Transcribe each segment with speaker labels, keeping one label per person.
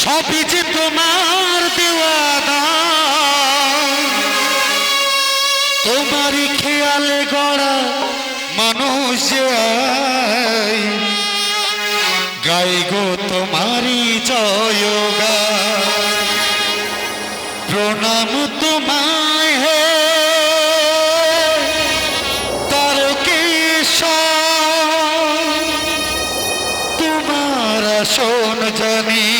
Speaker 1: সবই যে তোমার দেওয়া তোমার খেয়ালে গড়া মানুষ গাই গো তোমারি জয় প্রণাম তোমায় হে তারকেশ তোমার শোন জানি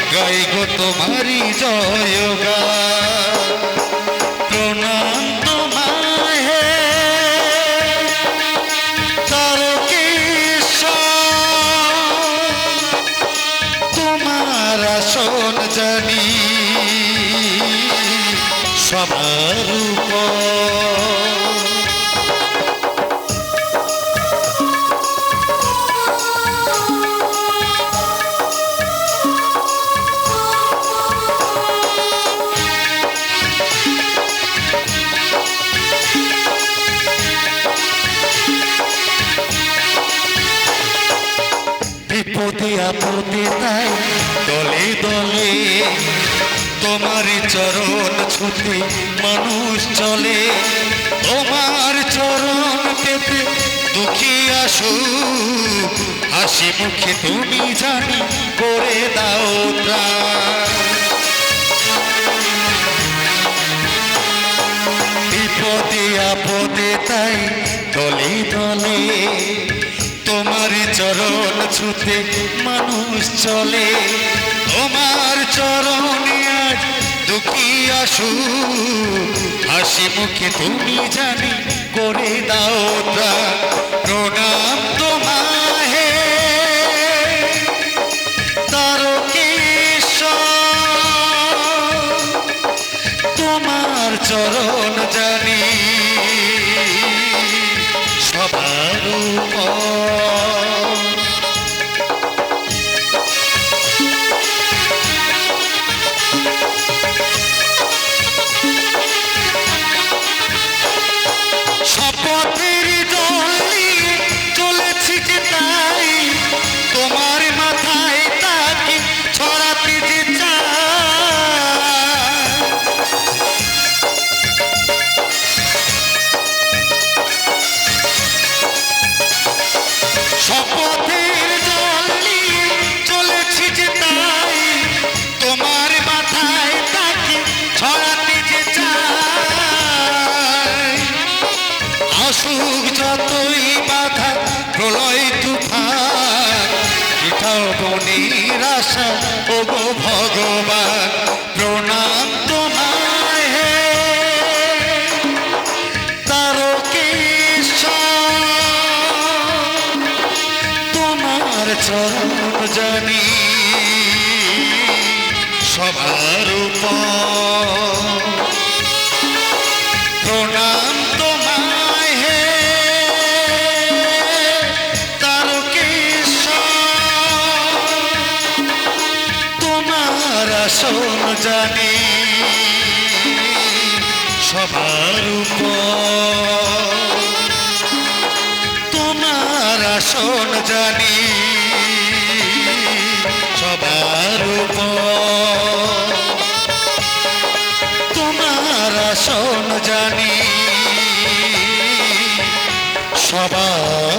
Speaker 1: গাই গো তোমারই জয় গান। প্রণাম তোমায় তোমার আসন জানি সবার উপর। বিপদে আপদে তাই দলে দলে তোমার চরণ ছুতে মানুষ চলে। তোমার চরণ পেতে দুঃখী আসু। হাসি মুখে তুমি জানি করে দাও বিপদে আপদে তাই দলে দলে চরণ ছুতে মানুষ চলে। তোমার চরণে আজ দুঃখী আসু হাসি মুখে তুমি জানি করে দাও। প্রণাম তোমায় হে তারকেশ্বর, তোমার চরণ জানি। সবার আসুক যতই বাধা, প্রলয় তুফান এটাও বনির আশা ও ভগবান, প্রণাম তোমায় হে। তোমার চরণ জানি, সবার উপর। আসন জানি সবার তোমার আসন জানি সবার তোমার আসন জানি সবার